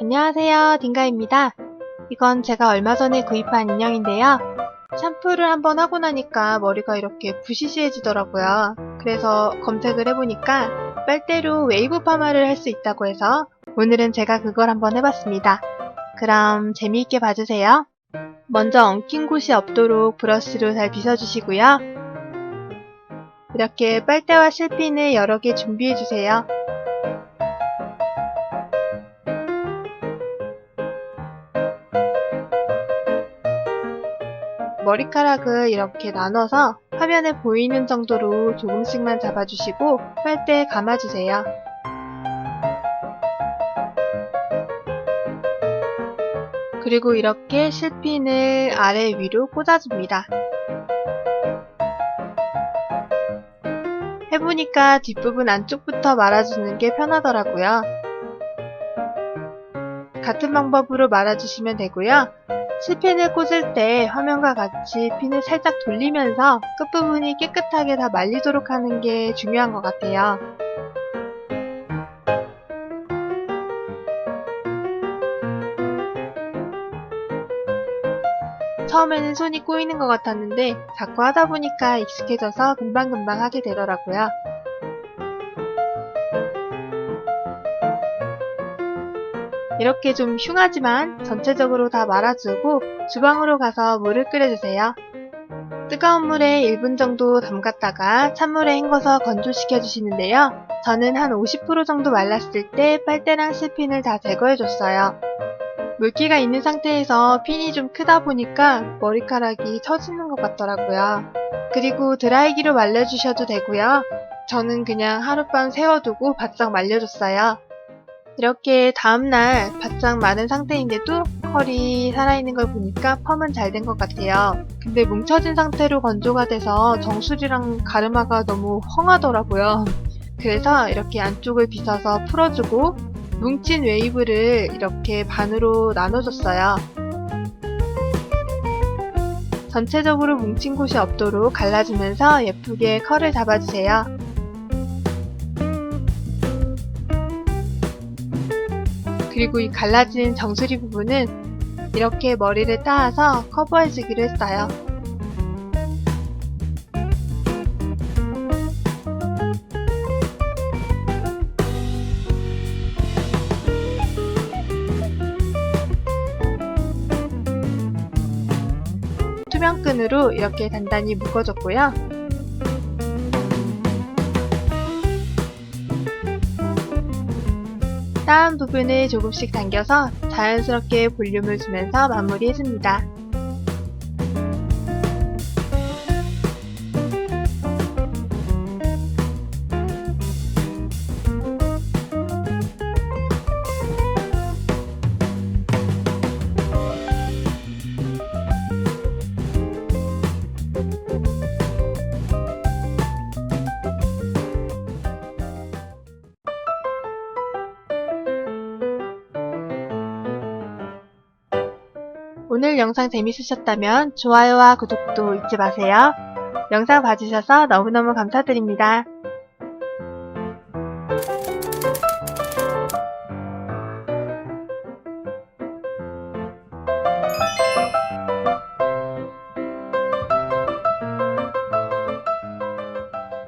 안녕하세요, 딩가입니다. 이건 제가 얼마 전에 구입한 인형인데요. 샴푸를 한번 하고 나니까 머리가 이렇게 부시시해지더라고요. 그래서 검색을 해보니까 빨대로 웨이브 파마를 할 수 있다고 해서 오늘은 제가 그걸 한번 해봤습니다. 그럼 재미있게 봐주세요. 먼저 엉킨 곳이 없도록 브러쉬로 잘 빗어주시고요. 이렇게 빨대와 실핀을 여러 개 준비해주세요. 머리카락을 이렇게 나눠서 화면에 보이는 정도로 조금씩만 잡아주시고 빨대에 감아주세요. 그리고 이렇게 실핀을 아래 위로 꽂아줍니다. 해보니까 뒷부분 안쪽부터 말아주는 게 편하더라고요. 같은 방법으로 말아주시면 되고요. 실핀을 꽂을 때 화면과 같이 핀을 살짝 돌리면서 끝부분이 깨끗하게 다 말리도록 하는 게 중요한 것 같아요. 처음에는 손이 꼬이는 것 같았는데 자꾸 하다 보니까 익숙해져서 금방금방 하게 되더라고요. 이렇게 좀 흉하지만 전체적으로 다 말아주고 주방으로 가서 물을 끓여주세요. 뜨거운 물에 1분 정도 담갔다가 찬물에 헹궈서 건조시켜 주시는데요. 저는 한 50% 정도 말랐을 때 빨대랑 실핀을 다 제거해 줬어요. 물기가 있는 상태에서 핀이 좀 크다 보니까 머리카락이 처지는 것 같더라고요. 그리고 드라이기로 말려주셔도 되고요. 저는 그냥 하룻밤 세워두고 바짝 말려줬어요. 이렇게 다음날 바짝 마른 상태인데도 컬이 살아있는 걸 보니까 펌은 잘 된 것 같아요. 근데 뭉쳐진 상태로 건조가 돼서 정수리랑 가르마가 너무 헝하더라고요. 그래서 이렇게 안쪽을 빗어서 풀어주고 뭉친 웨이브를 이렇게 반으로 나눠줬어요. 전체적으로 뭉친 곳이 없도록 갈라주면서 예쁘게 컬을 잡아주세요. 그리고 이 갈라진 정수리 부분은 이렇게 머리를 따서 커버해주기로 했어요. 투명끈으로 이렇게 단단히 묶어줬고요. 따은 부분을 조금씩 당겨서 자연스럽게 볼륨을 주면서 마무리해줍니다. 오늘 영상 재밌으셨다면 좋아요와 구독도 잊지 마세요. 영상 봐주셔서 너무너무 감사드립니다.